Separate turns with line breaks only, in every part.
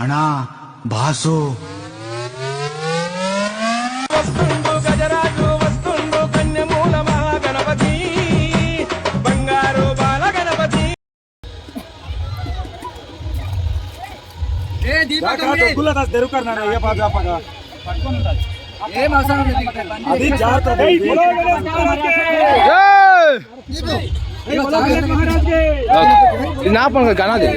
అన్నా బాసు
వస్తుండు గజరాజు వస్తుండు కన్యమూల మహాగణపతి బంగారు బాల గణపతి
అది జాగ్రత్త
ना
पण गाना दे।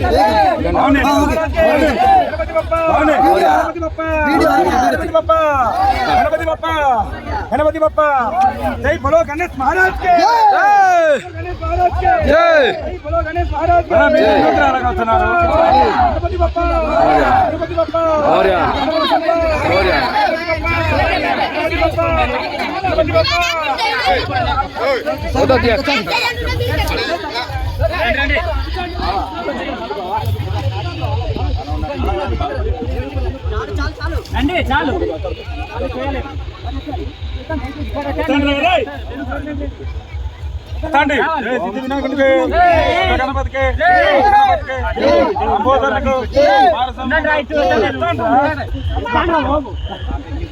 गणपति बप्पा। जय बोलो गणेश महाराज के। गणेश महाराज के। जय। बोलो गणेश महाराज के। गणपति बप्पा। गणपति बप्पा। और या और या गणपति बप्पा।
गणपति बप्पा।
గణపతి
చాలు
తండ్రి వినాయకుడికి గణపతికి అంబోధనకు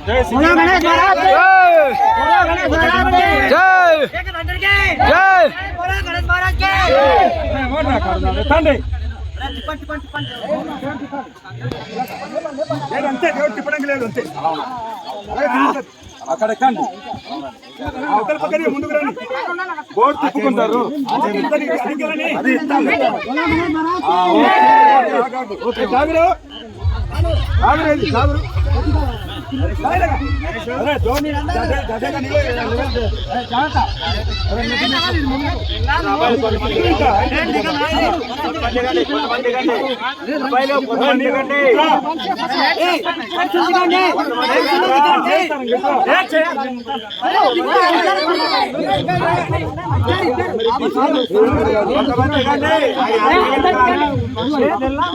జై
జై జై
తండ్రి లేదంతే తిప్పడానికి లేదు అంతే అక్కడ అవతల పక్కనే ముందుకు రండి. బోర్డు తిప్పుకుంటారు సాగురు సాగురు ఆ, ఓకే,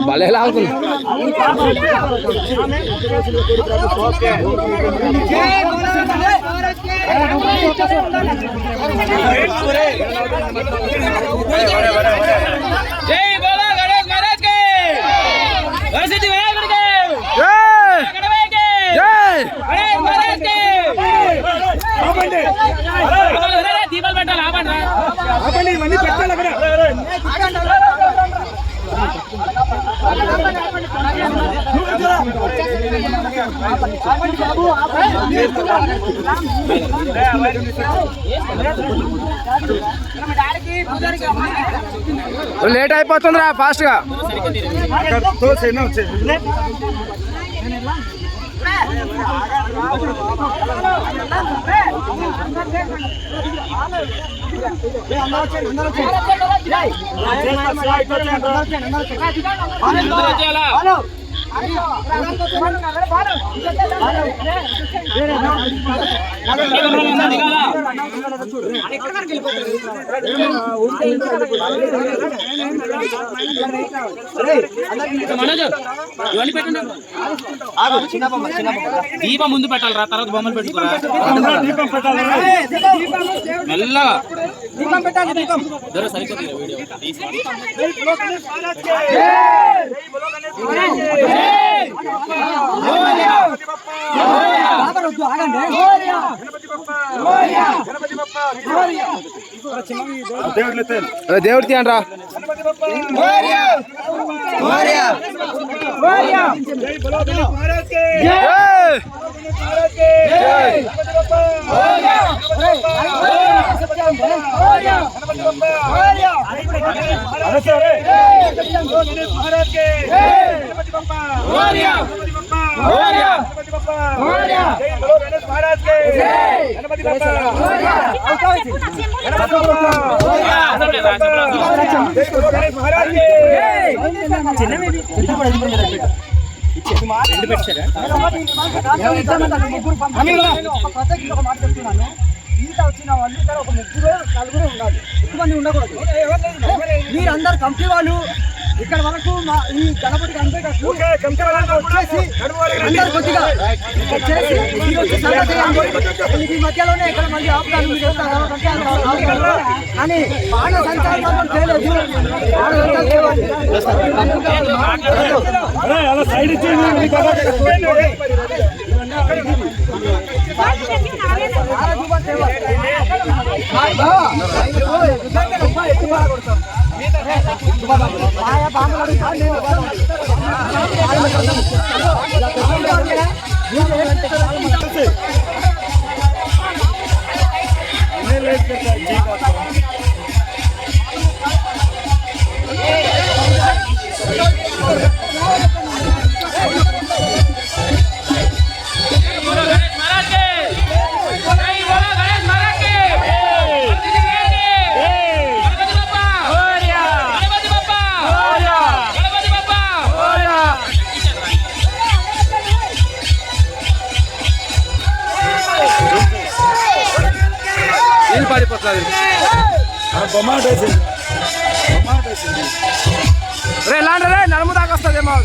భలే లాగుతుంది.
జై బోలా గణేష్ మహారాజ్కి వరసిద్ధి వినాయకుడికి
జై జై
గణేష్ మహారాజ్కి
ఆపండి
దీపాలు పెట్టాలి ఆపండి
ఆపండి ఇవన్నీ పెట్టాలి అక్కడ ఆపండి
లేట్ అయిపోతుందిరా ఫాస్ట్గా
అక్కడ
దీపం ముందు పెట్టాలి రా తర్వాత బొమ్మలు పెట్టుకోరా.
దీపం పెట్టాలి
మెల్లగా దీపం పెట్టాలి దీపం వీడియో
దేవుడు
దేవుడి తీయండి రా
జై బలో గణేష్ మహారాజ్ కే
జై
అరే సరే గణేష్ మహారాజ్ కే! గణపతి బప్పా! గణపతి బప్పా గణపతి బప్పా! జై బలో గణేష్ మహారాజ్ కే గణపతి బప్పా! గణపతి బప్పా జై బలో గణేష్ మహారాజ్ కే!
ఈత వచ్చిన వాళ్ళు ఇక్కడ ఒక ముగ్గురు నలుగురు ఉండాలి ఎక్కువ మంది ఉండకూడదు మీరందరు కంపెనీ వాళ్ళు ఇక్కడ వరకు మా ఈ గణపతికి అంతే కాదు
ఓకే కంకర
వచ్చేసి అందరు కొద్దిగా ఇక్కడ చేసి మీరు వచ్చి సర్వ చేయండి ఈ మధ్యలోనే ఇక్కడ మళ్ళీ ఆపుతాను. అని బాణ సంచారం చేయలేదు
సైడ్ ఇచ్చి
మాయా బాంబులు అడుగుతాను
రే లాండ్రే నడుము దాకా వస్తుంది ఏమో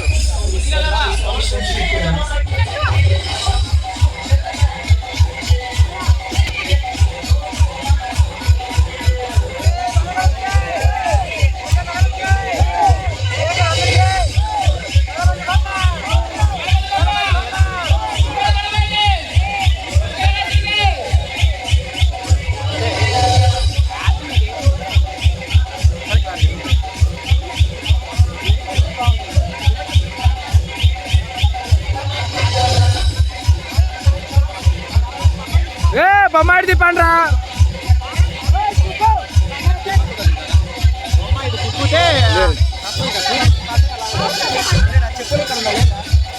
బొమ్మాడి తిప్పండి రా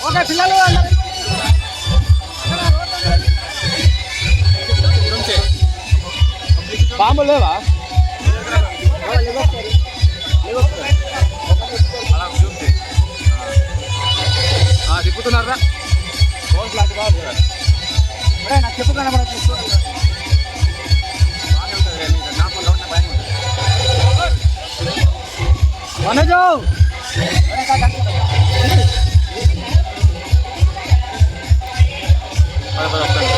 ఓకే పిల్లలు
బాంబులు లేవా? తిప్పుతున్నారా?
నాకు చెప్పు
મને જાઓ અરે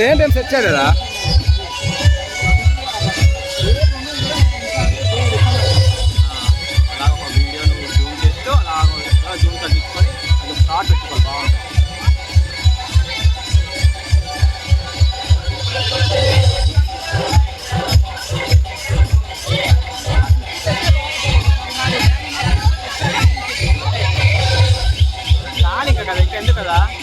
లేని ఏం సెట్ చేయలేదా
అలాగ